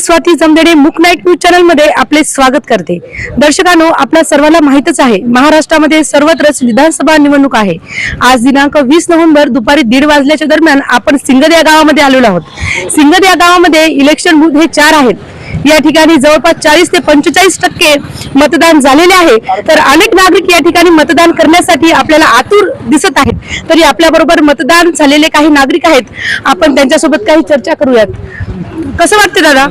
स्वाती जमदेडे मुक night news चॅनलमध्ये आपले स्वागत करते. दर्शकांनो आपल्या सर्वांना माहितच आहे महाराष्ट्रामध्ये सर्वत्रच विधानसभा निवडणूक आहे. आज दिनांक वीस नोव्हेंबर दुपारी दीड वाजल्याच्या दरम्यान आपण सिंगद या गावामध्ये आलेलो आहोत. सिंगद या गावामध्ये इलेक्शन बूथ हे चार आहेत. या ठिकाणी जवळपास चाळीस ते पंचेचाळीस टक्के मतदान झालेले आहे. तर अनेक नागरिक या ठिकाणी मतदान करण्यासाठी आपल्याला आतुर दिसत आहेत. तरी आपल्या बरोबर मतदान झालेले काही नागरिक आहेत. आपण त्यांच्यासोबत काही चर्चा करूयात. कसं वाटतं दादा?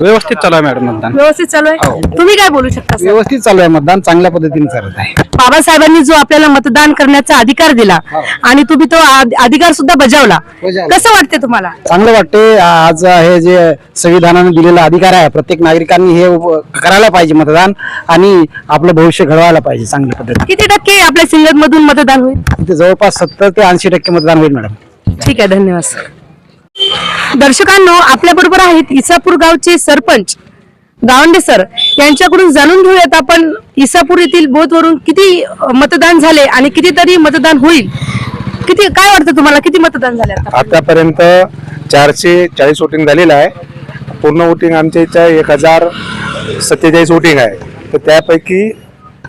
व्यवस्थित चालू आहे मॅडम मतदान. व्यवस्थित चालू आहे? तुम्ही काय बोलू शकता? व्यवस्थित चालू आहे मतदान चांगल्या पद्धतीने चालत आहे. बाबासाहेबांनी जो आपल्याला मतदान करण्याचा अधिकार दिला आणि तुम्ही तो अधिकार सुद्धा बजावला बजावला. कसं वाटते तुम्हाला? चांगलं वाटते आज हे जे संविधानाने दिलेला अधिकार आहे प्रत्येक नागरिकांनी हे उप- करायला पाहिजे मतदान आणि आपलं भविष्य घडवायला पाहिजे चांगल्या पद्धतीने. किती टक्के आपल्या सिंगत मधून मतदान होईल? इथे जवळपास सत्तर ते ऐंशी टक्के मतदान होईल मॅडम. ठीक आहे धन्यवाद सर. दर्शकांनो आपल्या बरोबर आहेत इसापूर गावचे सरपंच गावंडे सर. यांच्याकडून जाणून घेऊयात आपण इसापूर येथील बोधवरून किती मतदान झाले आणि कितीतरी मतदान होईल. किती काय वाटतं तुम्हाला? किती मतदान झाले आतापर्यंत चारशे चाळीस वोटिंग झालेलं आहे. पूर्ण वोटिंग आमच्या इथं एक हजार सत्तेचाळीस वोटिंग आहे. तर त्यापैकी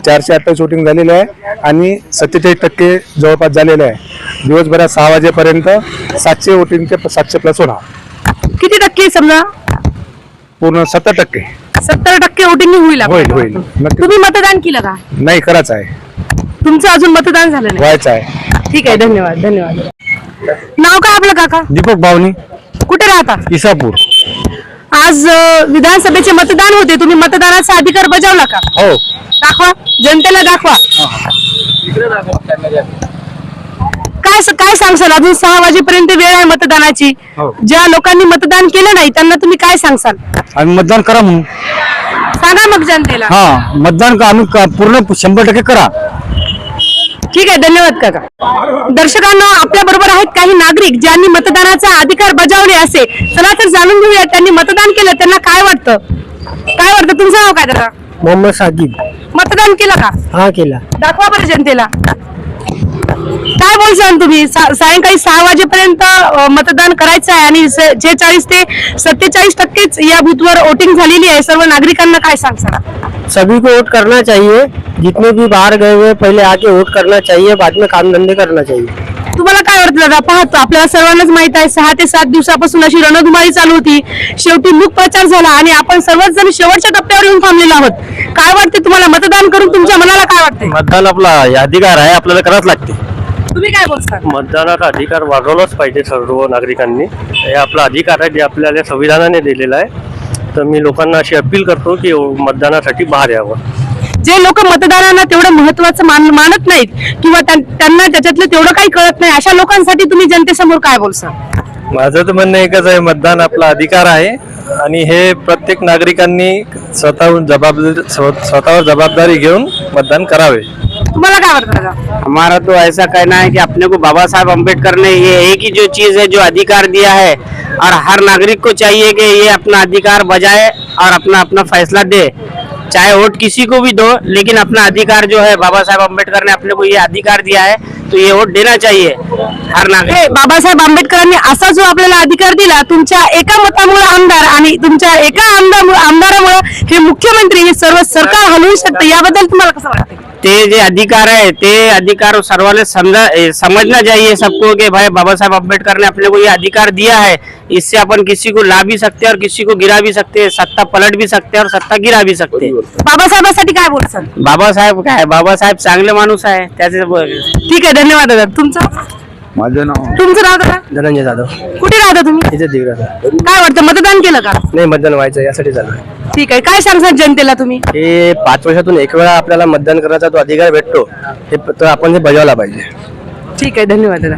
चारशे अठ्ठावीस वोटिंग झालेलं आहे आणि सत्तेचाळीस टक्के जवळपास झालेलं आहे. दिवसभरात सहा वाजेपर्यंत सातशे वोटिंगचे सातशे प्लस होणार. किती टक्के समजा? पूर्ण सत्तर टक्के. सत्तर टक्के वोटिंग होईल होईल, होईल. नक्की. तुम्ही मतदान केलं का? नाही करायचं आहे. तुमचं अजून मतदान झालं नाही. व्हायचं आहे. ठीक आहे धन्यवाद धन्यवाद. नाव काय आपलं काका? दीपक बावनी कुठे राहता? इसापूर. आज विधानसभेचे मतदान होते. तुम्ही मतदानाचा अधिकार बजावला का? हो. दाखवा. जनतेला दाखवा. काय काय सांगसाल अजून सहा वाजेपर्यंत वेळ आहे मतदानाची. हो. ज्या लोकांनी मतदान केलं नाही त्यांना तुम्ही काय सांगसाल आम्ही मतदान करा म्हणून. सांगा मग जनतेला. हा मतदान का- आम्ही का- पूर्ण शंभर टक्के करा. ठीक आहे धन्यवाद काका. दर्शकांना आपल्या बरोबर आहेत काही नागरिक ज्यांनी मतदानाचा अधिकार बजावले असे चला तर जाणून घेऊया त्यांनी मतदान केलं त्यांना काय वाटतं? काय वाटतं? तुमचं नाव काय दादा? मोहम्मद साकिब. मतदान केलं का? हा केला. दाखवा बरं जनतेला. काय बोलशाल तुम्ही? सा- सायंकाळी सहा वाजेपर्यंत अ, मतदान करायचं आहे आणि जे चाळीस ते सत्तेचाळीस टक्केच या बूथवर वोटिंग झालेली आहे. सर्व नागरिकांना काय सांगसाल सभी को वोट करना चाहिए. जितने भी बाहर गए हुए पहले आके वोट करना चाहिए बाद में काम धंधे करना चाहिए। तुम्हाला काय वाटतं दादा? पाहतो आपल्याला सर्वांनाच माहीत आहे सहा ते सात दिवसापासून अशी रणधुमाळी चालू होती. शेवटी मूक प्रचार झाला आणि आपण सर्वच जण शेवटच्या टप्प्यावर येऊन थांबलेलो आहोत. काय वाटते तुम्हाला? मतदान करून तुमच्या मनाला काय वाटते मतदान आपला अधिकार आहे आपल्याला करावंच लागते. तुम्ही काय बोलता? मतदानाचा अधिकार वाढवलाच पाहिजे सर्व नागरिकांनी. हे आपला अधिकार आहे जे आपल्याला संविधानाने दिलेला आहे. तर मी लोकांना अशी अपील करतो की मतदानासाठी बाहेर यावं. जे लोक मतदारांना तेवढं महत्वाचं मान मानत नाहीत किंवा त्यां- त्यांना त्याच्यातलं तेवढं काही कळत नाही अशा लोकांसाठी तुम्ही जनतेसमोर काय बोलसा माझं तर म्हणणं एकच आहे मतदान आपला अधिकार आहे आणि हे प्रत्येक नागरिकांनी स्वतःहून जबाबदारी स्व- स्वतःवर जबाबदारी घेऊन मतदान करावे. तुम्हाला काय वाटतं हमारा तो ऐसा कहना है कि अपने को बाबा साहब अम्बेडकर ने ये एक ही जो चीज है जो अधिकार दिया है और हर नागरिक को चाहिए कि ये अपना अधिकार बजाए और अपना अपना फैसला दे। चाहे वोट किसी को भी दो लेकिन अपना अधिकार जो है बाबा साहब अम्बेडकर ने अपने को ये अधिकार दिया है तो ये वोट देना चाहिए हर नागरिक बाबासाहेब आंबेडकरांनी असा जो आपल्याला अधिकार दिला तुमच्या एका मतामुळे आमदार आणि तुमच्या एका आमदार आमदारामुळे हे मुख्यमंत्री हे सर्व सरकार हलवू शकतं याबद्दल तुम्हाला कसं वाटतं? ते जे अधिकार है ते अधिकार सर्वाले समझा समझना चाहिए सबको कि भाई बाबा साहब अम्बेडकर ने अपने को ये अधिकार दिया है इससे अपन किसी को ला भी सकते हैं और किसी को गिरा भी सकते हैं सत्ता पलट भी सकते हैं और सत्ता गिरा भी सकते हैं। बाबासाहेबांसाठी काय बोलसाल बाबासाहेब काय? बाबासाहेब चांगले माणूस आहे त्याचे ठीक आहे धन्यवाद दादा. तुमचं? माझं नाव तुमचं नाव दादा? धनंजय जाधव. कुठे राहता तुम्ही? इथे दिग्रस काय वाटतं मतदान केलं का? नाही मतदान व्हायचं यासाठी आहे ठीक आहे काय सांगसाल जनतेला तुम्ही? हे पाच वर्षातून एक वेळा आपल्याला मतदान करायचा तो अधिकार भेटतो हे तर आपण हे बजावला पाहिजे. ठीक आहे धन्यवाद दादा.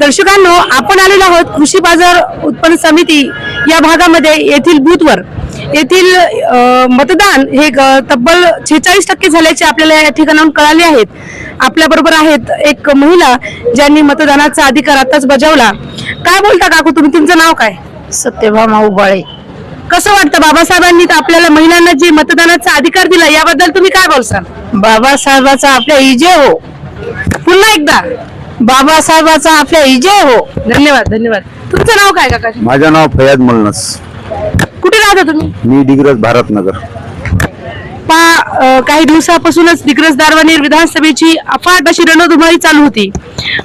दर्शकांनो आपण आलेलो आहोत कृषी बाजार उत्पन्न समिती या भागामध्ये येथील बूथवर. येथील मतदान हे तब्बल छेचाळीस टक्के झाल्याचे आपल्याला या ठिकाणाहून कळाले आहेत. आपल्या बरोबर आहेत एक महिला ज्यांनी मतदानाचा अधिकार आताच बजावला. काय बोलता काकू तुम्ही? तुमचं नाव काय? सत्यभामा उबाळे कसं वाटतं? बाबासाहेबांनी तर आपल्याला महिलांना जे मतदानाचा अधिकार दिला याबद्दल तुम्ही काय बोलसाल? बाबासाहेबाचा आपल्या इजय हो. पुन्हा एकदा. बाबासाहेबाचा आपल्या इजय हो. धन्यवाद धन्यवाद. तुमचं नाव काय काका माझं नाव फयाज मलनस. कुठे राहता तुम्ही? मी डिग्रज भारतनगर पा अ, काही दिवसापासूनच दिग्रज दारवानीर विधानसभेची अफाट अशी रणधुमाळी चालू होती.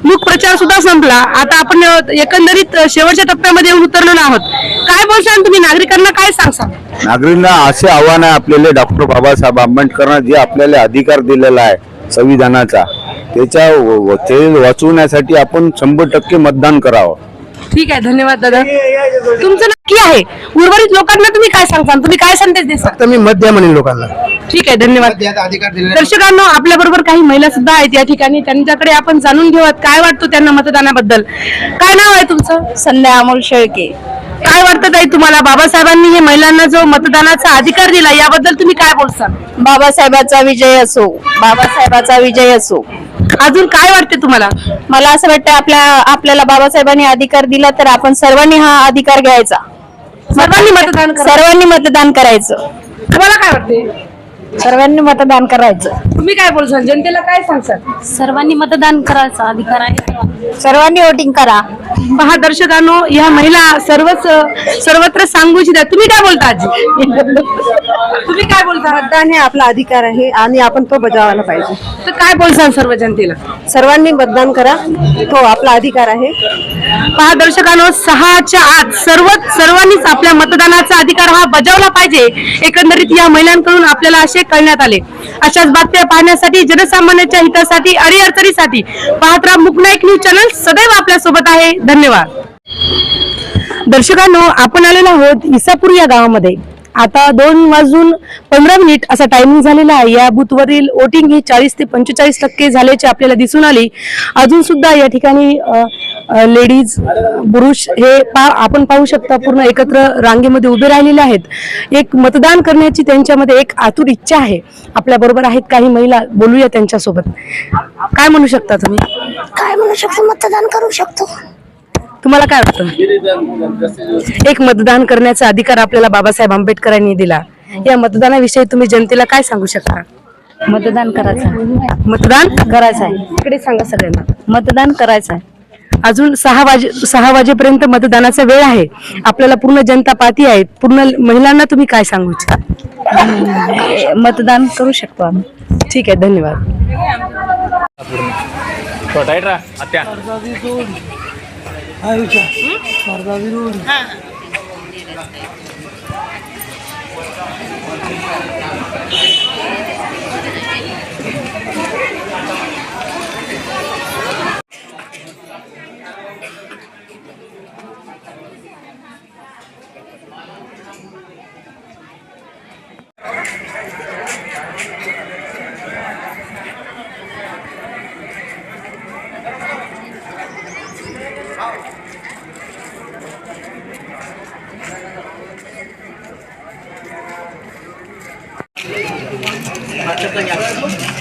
मुख प्रचार सुद्धा संपला. आता आपण अ, एकंदरीत अ, शेवटच्या टप्प्यामध्ये येऊन उतरलेलो आहोत. काय बोलशाल तुम्ही? नागरिकांना काय सांगसाल नागरिकांना असे आव्हान आहे आपल्याला डॉक्टर बाबासाहेब आंबेडकरांना जे आपल्याला अधिकार दिलेला आहे संविधानाचा. त्याच्या ते वाचवण्यासाठी आपण शंभर टक्के मतदान करावं. ठीक आहे धन्यवाद दादा. तुमचं नक्की आहे? उर्वरित लोकांना तुम्ही काय सांगताल तुम्ही काय संदेश देसाल तर मी मत द्या म्हणेन लोकांना. ठीक आहे धन्यवाद. दर्शकांनो आपल्या बरोबर काही महिला सुद्धा आहेत या ठिकाणी. त्यांच्याकडे आपण जाणून घेऊयात काय वाटतं त्यांना मतदानाबद्दल. काय नाव आहे तुमचं? संध्या अमोल शेळके. काय वाटतं ताई तुम्हाला? बाबासाहेबांनी हे महिलांना जो मतदानाचा अधिकार दिला याबद्दल तुम्ही काय बोलसाल? बाबासाहेबाचा विजय असो. बाबासाहेबाचा विजय असो. अजून काय वाटते तुम्हाला? मला असं वाटतं आपल्या आपल्याला बाबासाहेबांनी अधिकार दिला तर आपण सर्वांनी हा अधिकार घ्यायचा. सर्वांनी मतदान करा. सर्वांनी मतदान करायचं. तुम्हाला काय वाटते? सर्वांनी मतदान करायचं. तुम्ही काय बोलसाल? जनतेला काय सांगसाल? सर्वांनी मतदान करायचा अधिकार आहे. सर्वांनी वोटिंग करा. पहा दर्शकांनो या महिला सर्वच सर्वत्र सांगू इच्छितात तुम्ही काय बोलता आजी? तुम्ही काय बोलता? मतदान हे आपला अधिकार आहे आणि आपण तो बजावायला पाहिजे. तर काय बोलसाल सर्व जनतेला? सर्वांनी मतदान करा. तो आपला अधिकार आहे. पहा दर्शकांनो सहाच्या आत सर्व सर्वांनीच आपल्या मतदानाचा अधिकार हा बजावला पाहिजे. एकंदरीत या महिलांकडून आपल्याला असे कळण्यात आले. अशाच बातम्या पाहण्यासाठी जनसामान्यांच्या हितासाठी अडीअडचणीसाठी पाहत राहा मुकनाईक न्यूज चॅनल. सदैव आपल्यासोबत आहे. धन्यवाद. दर्शकांनो आपण आलेलो आहोत इसापूर या गावामध्ये. आता दोन वाजून पंधरा मिनिट असा टायमिंग झालेला आहे. या बूथवरील वोटिंग ही चाळीस ते पंचेचाळीस टक्के झाल्याचे आपल्याला दिसून आली. अजून सुद्धा या ठिकाणी लेडीज पुरुष हे पा आपण पाहू शकता पूर्ण एकत्र रांगेमध्ये उभे राहिलेले आहेत. एक मतदान करण्याची त्यांच्यामध्ये एक आतुर इच्छा आहे. आपल्या बरोबर आहेत काही महिला. बोलूया त्यांच्यासोबत. काय म्हणू शकता तुम्ही? काय म्हणू शकतो? मतदान करू शकतो. तुम्हाला काय वाटतं? एक मतदान करण्याचा अधिकार आपल्याला बाबासाहेब आंबेडकरांनी दिला. या मतदानाविषयी तुम्ही जनतेला काय सांगू शकता? मतदान करायचं मतदान करायचं आहे. इकडे सांगा सगळ्यांना. मतदान करायचं आहे. अजून सहा वाजे सहा वाजेपर्यंत मतदानाचा वेळ आहे. आपल्याला पूर्ण जनता पाहती आहे. पूर्ण महिलांना तुम्ही काय सांगू इच्छिता? ए, मतदान करू शकतो आम्ही. ठीक आहे धन्यवाद. Ayrıca bardağı bir olur. Ha.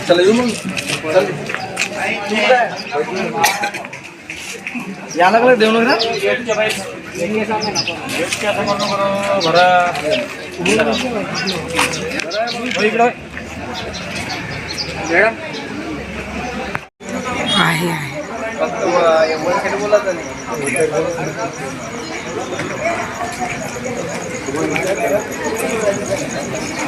चला यू मंग याना कलर देवनो ना भरा मॅडम आहे आहे बोलत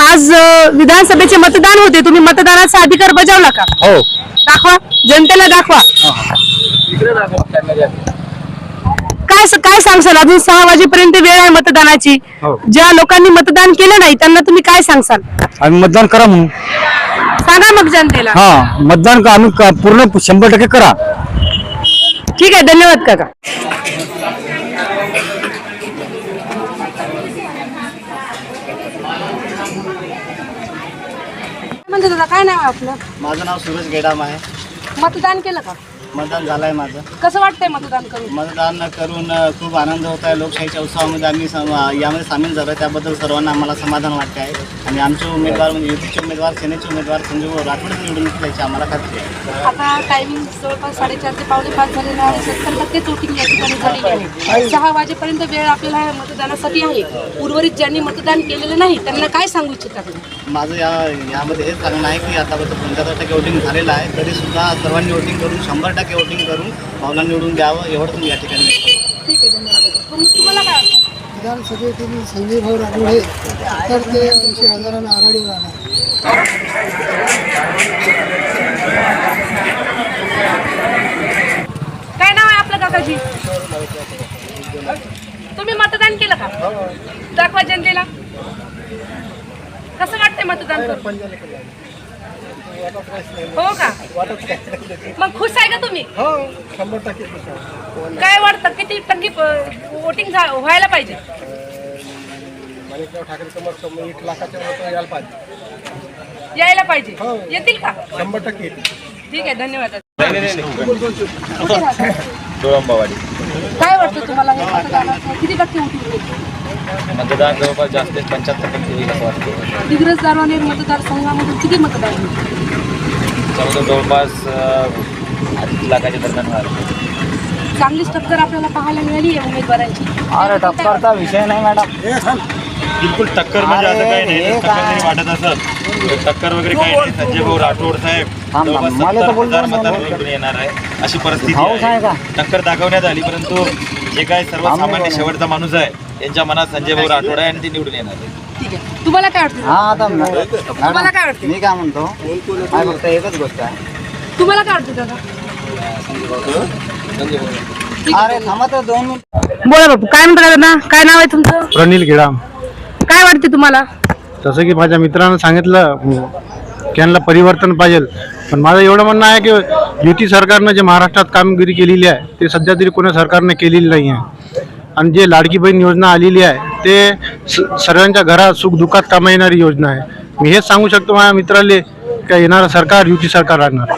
आज विधानसभेचे मतदान होते. तुम्ही मतदानाचा अधिकार बजावला का? हो. दाखवा. जनतेला दाखवा. काय काय सांगसाल अजून सहा वाजेपर्यंत वेळ आहे मतदानाची. हो. ज्या लोकांनी मतदान केलं नाही त्यांना तुम्ही काय सांगसाल आम्ही मतदान करा म्हणून. सांगा मग जनतेला. हा मतदान का आम्ही का- पूर्ण शंभर टक्के करा. ठीक आहे धन्यवाद काका. म्हणजे दादा काय नाव आहे आपलं? माझं नाव सुरेश गेडाम आहे. मतदान केलं का? मतदान झालंय माझं. कसं वाटतंय मतदान करून? मतदान करून अ, खूप आनंद होत आहे. लोकशाहीच्या उत्सवामध्ये आम्ही सम- यामध्ये सामील झालो त्याबद्दल सर्वांना आम्हाला समाधान वाटते आहे. आणि आमचे उमेदवार म्हणजे युतीचे उमेदवार सेनेचे उमेदवार संजीव राठोड निवडून याची आम्हाला खात्री आहे. आता टायमिंग जवळपास साडेचार ते पावणे पाच झालेला आहे. सत्तर टक्के वोटिंग या ठिकाणी झालेली आहे. सहा वाजेपर्यंत वेळ आपल्याला मतदानासाठी आहे. उर्वरित ज्यांनी मतदान केलेलं नाही त्यांना काय सांगू इच्छिता तुम्ही? माझं या यामध्ये हेच सांगणं आहे की आतापर्यंत पंच्याहत्तर टक्के वोटिंग झालेलं आहे. तरी सुद्धा सर्वांनी वोटिंग करून शंभर टक्के वोटिंग करून भावना निवडून द्यावं एवढं तुम्ही या ठिकाणी व्यक्त ठीक आहे धन्यवाद. तुम- तुम्हाला काय वाटतं? विधानसभेतील संजय भाऊ राठोडे तर ते ऐंशी हजारांना आघाडीवर आला काय नाव आहे आपलं काकाजी? तुम्ही मतदान केलं का? दाखवा जनतेला. कसं वाटतंय मतदान करून? हो का? मग खुश आहे का तुम्ही? काय वाटतं किती टक्के वोटिंग व्हायला पाहिजे? यायला पाहिजे. येतील का? शंभर टक्के ठीक आहे धन्यवाद. काय वाटतं तुम्हाला? हे किती टक्के मतदान जवळपास जास्त पंच्याहत्तर टक्के होईल असं वाटतं दिग्रस दारवानेर मतदारसंघामधून किती मतदार होईल त्यामध्ये जवळपास अं, अडीच लाखाच्या दरम्यान होणार. चांगलीच टक्कर आपल्याला पाहायला मिळाली आहे उमेदवारांची. अरे टक्करचा विषय नाही मॅडम. बिलकुल टक्कर म्हणजे असं काही नाही टक्कर जरी वाटत असत तर टक्कर वगैरे काही नाही. संजय भाऊ राठोड साहेब जवळपास हजार मतांवर निवडून येणार आहे. अशी परिस्थिती आहे. टक्कर दाखवण्यात आली परंतु जे काय सर्वसामान्य शेवटचा माणूस आहे त्यांच्या मनात संजय भाऊ राठोड आहे आणि ते निवडून येणार आहे. ठीक आहे. तुम्हाला काय वाटतं? हा आता तुम्हाला काय वाटतं? मी काय म्हणतो? काय फक्त एकच गोष्ट आहे. तुम्हाला काय वाटतं दादा? अरे थांबा तर दोन मिनिट. बोला बापू काय म्हणता दादा? काय नाव आहे तुमचं? प्रनिल गेडाम. काय वाटते तुम्हाला? तसं की माझ्या मित्रानं सांगितलं की यांना परिवर्तन पाहिजे. पण माझं एवढं म्हणणं आहे की युती सरकारनं जे महाराष्ट्रात कामगिरी केलेली आहे ते सध्या तरी कोणा सरकारने केलेली नाही आहे आणि जे लाडकी बहीण योजना आलेली आहे ते स सर्वांच्या घरात सुख दुःखात कामा येणारी योजना आहे. मी हेच सांगू शकतो माझ्या मित्राले का येणारं सरकार युती सरकार राहणार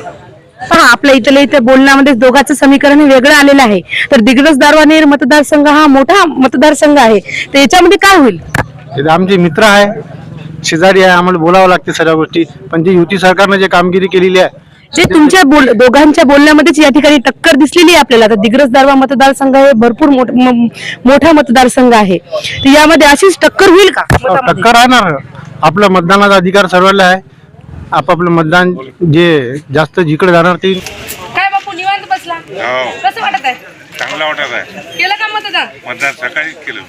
पहा आपल्या इथल्या इथे बोलण्यामध्ये दोघांचं समीकरण हे वेगळं आलेलं आहे. तर दिग्रस दारवानेर मतदारसंघ हा मोठा मतदारसंघ आहे. तर याच्यामध्ये काय होईल? आमचे मित्र आहे शेजारी आहे आम्हाला बोलावं लागते सर्व गोष्टी. पण जे युती सरकारनं जे कामगिरी केलेली आहे जे तुमच्या बोल दोघांच्या बोलण्यामध्येच या ठिकाणी टक्कर दिसलेली आहे आपल्याला. तर दिग्रस दारवा मतदारसंघ हे भरपूर मोठ- मतदारसंघ आहे. तर यामध्ये अशीच टक्कर होईल का? मतामध्ये? टक्कर राहणार. आपला मतदानाचा अधिकार सर्वांना आहे. आपापलं मतदान जे जास्त जिकडे जाणार ते काय बापू निवांत बसला? कसं वाटत आहे? चांगला वाटत आहे. केलं का मतदान? मतदान सकाळीच केलं.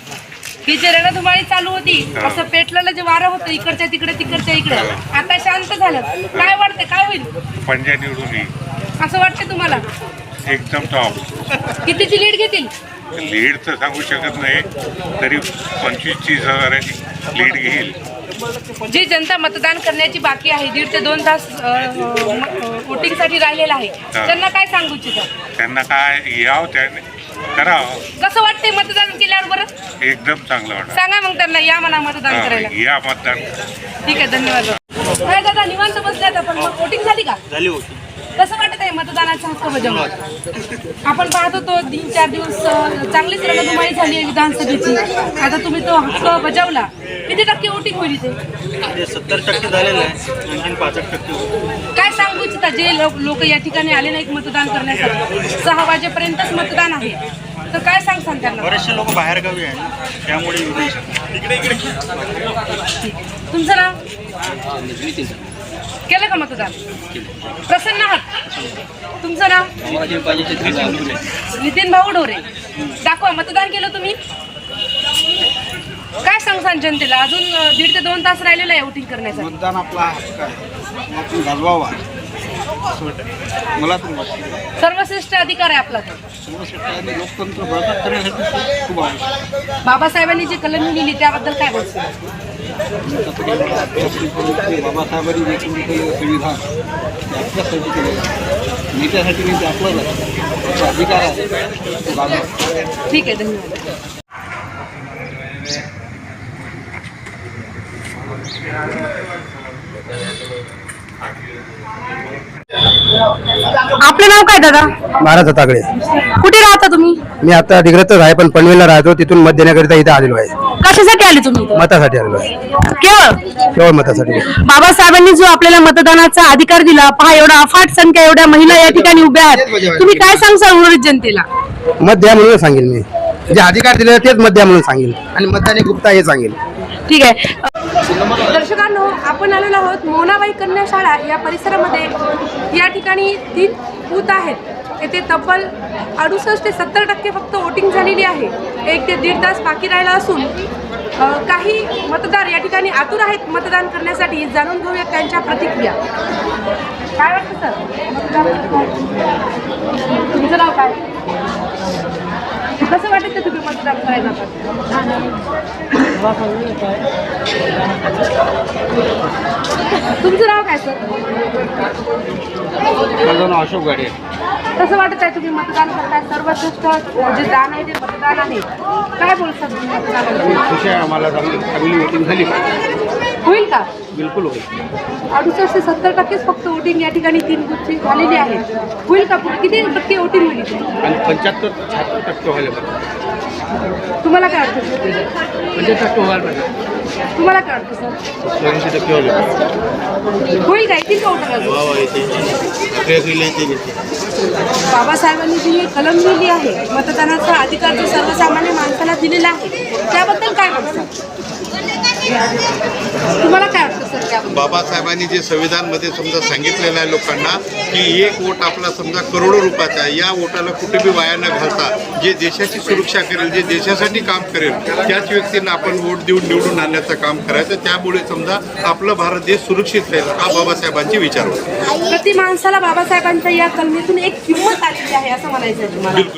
ही जे रणधुमाळी चालू होती असं पेटलेलं जे वारं होतं इकडच्या तिकडे तिकडच्या इकडे. आता शांत झालं. काय वाटतं काय होईल? पंजा निवडून येईल. असं वाटतं तुम्हाला? एकदम टॉप कितीची लीड घेतील? लीड तर सांगू शकत नाही तरी पंचवीस तीस हजाराची लीड घेईल. जी जनता मतदान करण्याची बाकी आहे दीड ते दोन तास वोटिंगसाठी राहिलेला आहे. त्यांना काय सांगू इच्छिता? त्यांना काय यावं त्याने करावं कसं वाटतंय मतदान केल्यावर बरं? एकदम चांगलं वाटत. सांगा मग त्यांना या म्हणा मतदान करायला. या मतदान. ठीक आहे धन्यवाद. काय दादा निवांत बसल्यात आपण. मग वोटिंग झाली का? झाली होती कसं वाटत आहे मत मतदानाचा हक्क बजावला आपण पाहत होतो तीन चार दिवस अं, चांगलीच रणधुमाळी झाली आहे विधानसभेची. आता तुम्ही तो हक्क बजावला. किती टक्के वोटिंग होईल इथे? ते सत्तर टक्के झालेलं आहे आणखीन पासष्ट टक्के होईल. काय सांगू इच्छिता जे लोक या ठिकाणी आले नाहीत मतदान करण्यासाठी. सहा वाजेपर्यंतच मतदान आहे. तर काय सांगसान त्यांना? बरेचसे लोक बाहेरगावी आहे त्यामुळे येऊ नाही शकत. तुमचं नाव? केलं का मतदान प्रसन्न आहात? तुमचं नाव? नितीन भाऊ डोरे दाखवा मतदान केलं तुम्ही? काय सांगसान जनतेला? अजून अं, दीड ते दोन तास राहिलेलं आहे वोटिंग करण्यासाठी. मतदान आपला हक्क आहे. आपण गाजवावा मला पण वाटतं सर्वश्रेष्ठ अधिकार आहे आपला तो. सर्वसाधारण लोकतंत्र बळकट करण्यासाठी खूप आवश्यक बाबासाहेबांनी जी कलमी लिहिली त्याबद्दल काय बोलतो बाबासाहेबांनी जे कोणी केलं संविधान ते आपल्यासाठी केलेलं आहे. नेत्यासाठी नाही ते आपलंच आहे त्याचा अधिकार आहे. तो गाजवा. ठीक आहे धन्यवाद. आपलं नाव काय दादा? महाराज तागडे कुठे राहता तुम्ही? मी आता डिग्रतच आहे पण पनवेलला राहतो तिथून मत देण्याकरिता इथे आलेलो आहे. कशासाठी आले तुम्ही इथं? मतासाठी आलेलो आहे. केवळ? केवळ मतासाठी. बाबासाहेबांनी जो आपल्याला मतदानाचा अधिकार दिला पहा एवढा अफाट संख्या एवढ्या महिला या ठिकाणी उभ्या आहेत. तुम्ही काय सांगसाल उर्वरित जनतेला? मत द्या म्हणून सांगेल मी. जे अधिकार दिले तेच मत द्या म्हणून सांगेल. आणि मतदानी गुप्ता हे सांगेल. ठीक आहे. दर्शकांनो आपण आलेलो आहोत मोनाबाई कन्या शाळा या परिसरामध्ये. या ठिकाणी तीन बूथ आहेत. येथे तब्बल अडुसष्ट ते सत्तर टक्के फक्त वोटिंग झालेली आहे. एक ते दीड तास बाकी राहिला असून काही मतदार या ठिकाणी आतुर आहेत मतदान करण्यासाठी. जाणून घेऊया त्यांच्या प्रतिक्रिया. काय वाटतं सर? तुमचं नाव काय? कसं वाटत तुम्ही मतदान करायला तुमचं नाव काय सर? माझं नाव अशोक गाडे कसं वाटत आहे तुम्ही मतदान करताय? सर्वश्रेष्ठ जे दान आहे ते मतदान आहे. काय बोलतात तुम्ही मतदानाविषयी? खुशी आहे आम्हाला चांगली वोटिंग झाली. होईल का? बिलकुल होईल. अडुसष्ट ते सत्तर टक्केच फक्त वोटिंग या ठिकाणी तीन बूथची झालेली आहे होईल का किती टक्के वोटिंग होईल इथे? आणि पंच्याहत्तर शहात्तर टक्के व्हायला पाहिजे. तुम्हाला काय सर? पंच्याहत्तर टक्के व्हायला पाहिजे. तुम्हाला काय सर? दोनशे टक्के व्हायला पाहिजे. होईल का? येतील का अजून? बाबासाहेबांनी जी ही कलम लिहिली आहे मतदानाचा अधिकार जो सर्वसामान्य माणसाला दिलेला आहे त्याबद्दल काय बोलतात तुम्हाला काय वाटतं सर बाबासाहेबांनी जे संविधानमध्ये समजा सांगितलेलं आहे लोकांना की एक वोट आपला समजा करोडो रुपयाचा आहे या वोटाला कुठे बी वाया न घालता जे देशाची सुरक्षा करेल जे देशासाठी काम करेल त्याच व्यक्तींना आपण वोट देऊन निवडून आणण्याचं काम करायचं. त्यामुळे समजा आपला भारत देश सुरक्षित राहील हा बाबासाहेबांचे विचार होते प्रति माणसाला बाबासाहेबांच्या या कलमेतून एक किंमत आलेली आहे असं म्हणायचं तुम्हाला.